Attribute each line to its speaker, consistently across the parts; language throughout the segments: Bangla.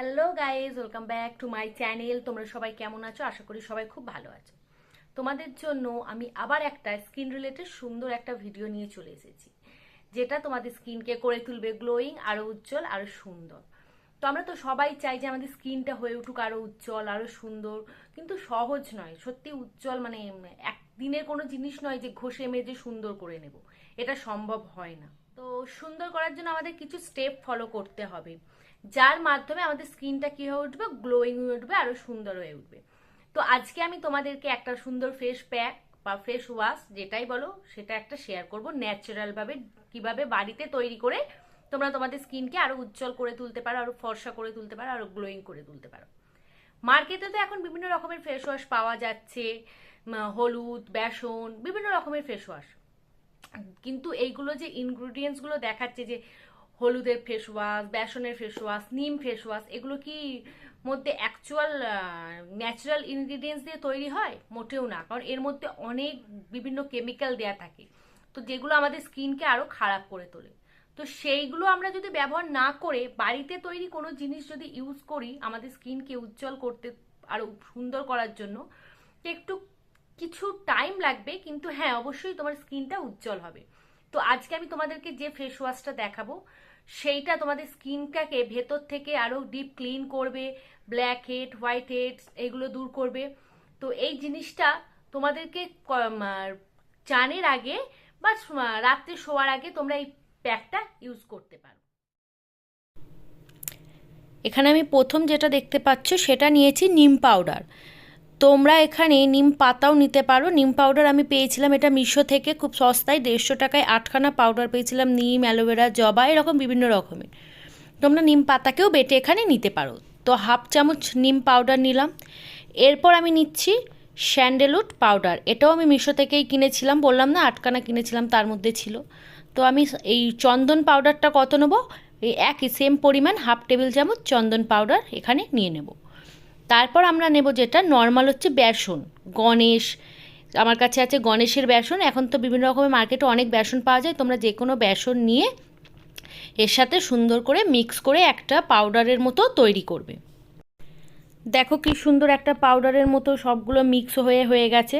Speaker 1: Hello guys welcome back to my channel. তোমরা সবাই কেমন আছো? আশা করি সবাই খুব ভালো আছো। তোমাদের জন্য আমি আবার একটা স্কিন রিলেটেড সুন্দর একটা ভিডিও নিয়ে চলে এসেছি, যেটা তোমাদের স্কিনকে করে তুলবে গ্লোয়িং আরও উজ্জ্বল আরও সুন্দর। তো আমরা তো সবাই চাই যে আমাদের স্কিনটা হয়ে উঠুক আরও উজ্জ্বল আরও সুন্দর, কিন্তু সহজ নয়, সত্যি উজ্জ্বল মানে একদিনের কোনো জিনিস নয় যে ঘষে মেজে সুন্দর করে নেব। এটা সম্ভব হয় না। তো সুন্দর করার জন্য আমাদের কিছু স্টেপ ফলো করতে হবে। যার মাধ্যমে আমাদের স্কিনটা কি হয়ে উঠবে? গ্লোয়িং হয়ে উঠবে আরও সুন্দর হয়ে উঠবে। তো আজকে আমি তোমাদেরকে একটা সুন্দর ফেস প্যাক বা ফেস ওয়াশ যেটাই বলো, সেটা একটা শেয়ার করব ন্যাচারাল ভাবে, কীভাবে বাড়িতে তৈরি করে তোমরা তোমাদের স্কিনকে আরও উজ্জ্বল করে তুলতে পারো, আরও ফর্সা করে তুলতে পারো, আরও গ্লোয়িং করে তুলতে পারো। মার্কেটে তো এখন বিভিন্ন রকমের ফেস ওয়াশ পাওয়া যাচ্ছে হলুদ, বেসন, বিভিন্ন রকমের ফেস ওয়াশ কিন্তু এইগুলো যে ইনগ্রিডিয়েন্টসগুলো দেখাচ্ছে যে হলুদের ফেস ওয়াশ বেসনের ফেস ওয়াশ নিম ফেস ওয়াশ এগুলো কি মধ্যে অ্যাকচুয়াল ন্যাচারাল ইনগ্রিডিয়েন্টস দিয়ে তৈরি হয়? মোটেও না, কারণ এর মধ্যে অনেক বিভিন্ন কেমিক্যাল দেয়া থাকে। তো যেগুলো আমাদের স্কিনকে আরও খারাপ করে তোলে। তো সেইগুলো আমরা যদি ব্যবহার না করে বাড়িতে তৈরি কোনো জিনিস যদি ইউজ করি আমাদের স্কিনকে উজ্জ্বল করতে আরও সুন্দর করার জন্য, একটু কিছু টাইম লাগবে, কিন্তু হ্যাঁ অবশ্যই তোমার স্কিনটা উজ্জ্বল হবে। তো আজকে আমি তোমাদেরকে যে ফেস ওয়াশটা দেখাবো সেইটা তোমাদের স্কিনটাকে ভেতর থেকে আরও ডিপ ক্লিন করবে ব্ল্যাক হেড হোয়াইট হেড এগুলো দূর করবে। তো এই জিনিসটা তোমাদেরকে চানের আগে বা রাত্রে শোয়ার আগে তোমরা এই প্যাকটা ইউজ করতে পারো। এখানে আমি প্রথম যেটা দেখতে পাচ্ছ সেটা নিয়েছি নিম পাউডার। তোমরা এখানে নিম পাতাও নিতে পারো। নিম পাউডার আমি পেয়েছিলাম এটা মিশো থেকে খুব সস্তায়, দেড়শো টাকায় আটখানা পাউডার পেয়েছিলাম, নিম, অ্যালোভেরা, জবা, এরকম বিভিন্ন রকমের। তোমরা নিম পাতাকেও বেটে এখানে নিতে পারো। তো হাফ চামচ নিম পাউডার নিলাম। এরপর আমি নিচ্ছি স্যান্ডেলউড পাউডার এটাও আমি মিশো থেকেই কিনেছিলাম, বললাম না আটখানা কিনেছিলাম, তার মধ্যে ছিল। তো আমি এই চন্দন পাউডারটা কত নেব? এই একই সেম পরিমাণ হাফ টেবিল চামচ চন্দন পাউডার এখানে নিয়ে নেব। তারপর আমরা নেব যেটা নর্মাল হচ্ছে বেসন, গণেশ, আমার কাছে আছে গণেশের বেসন, এখন তো বিভিন্ন রকমের মার্কেটে অনেক বেসন পাওয়া যায়, তোমরা যে কোনো বেসন নিয়ে এর সাথে সুন্দর করে মিক্স করে একটা পাউডারের মতো তৈরি করবে। দেখো কি সুন্দর একটা পাউডারের মতো সবগুলো মিক্স হয়ে হয়ে গেছে।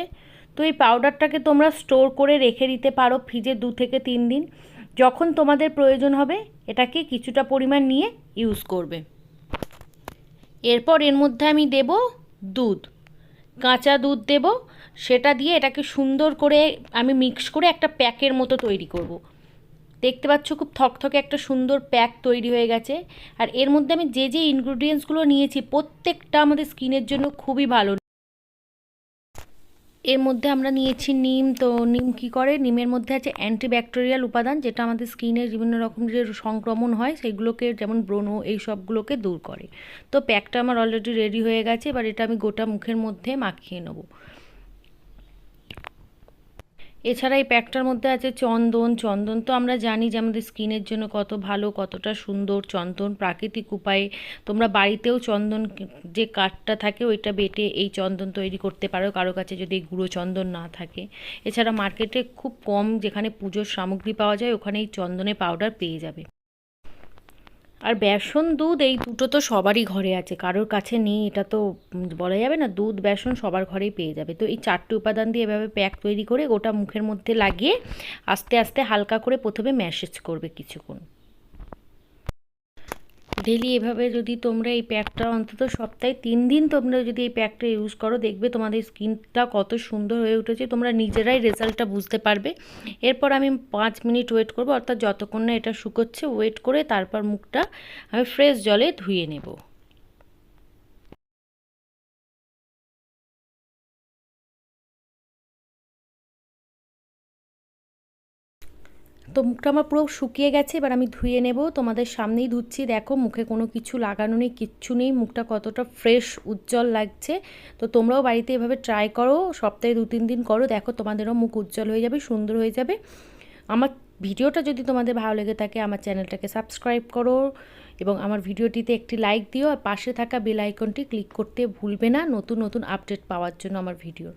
Speaker 1: তো এই পাউডারটাকে তোমরা স্টোর করে রেখে দিতে পারো ফ্রিজে দু থেকে তিন দিন। যখন তোমাদের প্রয়োজন হবে, এটাকে কিছুটা পরিমাণ নিয়ে ইউজ করবে। এরপর এর মধ্যে আমি দেব দুধ কাঁচা দুধ দেব, সেটা দিয়ে এটাকে সুন্দর করে আমি মিক্স করে একটা প্যাকের মতো তৈরি করব। দেখতে পাচ্ছ খুব থকথকে একটা সুন্দর প্যাক তৈরি হয়ে গেছে আর এর মধ্যে আমি যে যে ইনগ্রিডিয়েন্টসগুলো নিয়েছি, প্রত্যেকটা আমাদের স্কিনের জন্য খুবই ভালো এর মধ্যে আমরা নিয়েছি নিম, তো নিম কি করে? নিমের মধ্যে আছে অ্যান্টিব্যাকটেরিয়াল উপাদান, যেটা আমাদের স্কিনের বিভিন্ন রকম যে সংক্রমণ হয়, সেগুলোকে যেমন ব্রণ এই সবগুলোকে দূর করে। তো প্যাকটা আমার অলরেডি রেডি হয়ে গেছে, এবার এটা আমি গোটা মুখের মধ্যে মাখিয়ে নেব। এছাড়া এই প্যাকটার মধ্যে আছে চন্দন। চন্দন তো আমরা জানি যে আমাদের স্কিনের জন্য কত ভালো, কতটা সুন্দর। চন্দন প্রাকৃতিক উপায়ে তোমরা বাড়িতেও চন্দন যে কাঠটা থাকে ওইটা বেটে এই চন্দন তৈরি করতে পারো। কারও কাছে যদি গুঁড়ো চন্দন না থাকে। এছাড়া মার্কেটে খুব কম যেখানে পুজোর সামগ্রী পাওয়া যায় ওখানে এই চন্দনে পাউডার পেয়ে যাবে। আর বেসন দুধ এই দুটো তো সবারই ঘরে আছে, কারোর কাছে নেই, এটা তো বলা যাবে না, দুধ, বেসন সবার ঘরেই পেয়ে যাবে। তো এই চারটে উপাদান দিয়ে এভাবে প্যাক তৈরি করে গোটা মুখের মধ্যে লাগিয়ে আস্তে আস্তে হালকা করে প্রথমে ম্যাসেজ করবে কিছুক্ষণ। ডেলি এভাবে যদি তোমরা এই প্যাকটা অন্তত সপ্তাহে তিন দিন তোমরা যদি এই প্যাকটা ইউজ করো, দেখবে তোমাদের স্কিনটা কত সুন্দর হয়ে উঠেছে, তোমরা নিজেরাই রেজাল্টটা বুঝতে পারবে। এরপর আমি পাঁচ মিনিট ওয়েট করব, অর্থাৎ যতক্ষণ না এটা শুকোচ্ছে ওয়েট করে তারপর মুখটা আমি ফ্রেশ জলে ধুয়ে নেব। তো মুখটা আমার পুরো শুকিয়ে গেছে, এবার আমি ধুয়ে নেব। তোমাদের সামনেই ধুচ্ছি, দেখো মুখে কোনো কিছু লাগানো নেই, কিচ্ছু নেই, মুখটা কতটা ফ্রেশ উজ্জ্বল লাগছে। তো তোমরাও বাড়িতে এভাবে ট্রাই করো, সপ্তাহে দু তিন দিন করো, দেখো তোমাদেরও মুখ উজ্জ্বল হয়ে যাবে, সুন্দর হয়ে যাবে। আমার ভিডিওটা যদি তোমাদের ভালো লেগে থাকে, আমার চ্যানেলটাকে সাবস্ক্রাইব করো এবং আমার ভিডিওটিতে একটি লাইক দিও, আর পাশে থাকা বেল আইকনটি ক্লিক করতে ভুলবে না, নতুন নতুন আপডেট পাওয়ার জন্য আমার ভিডিওর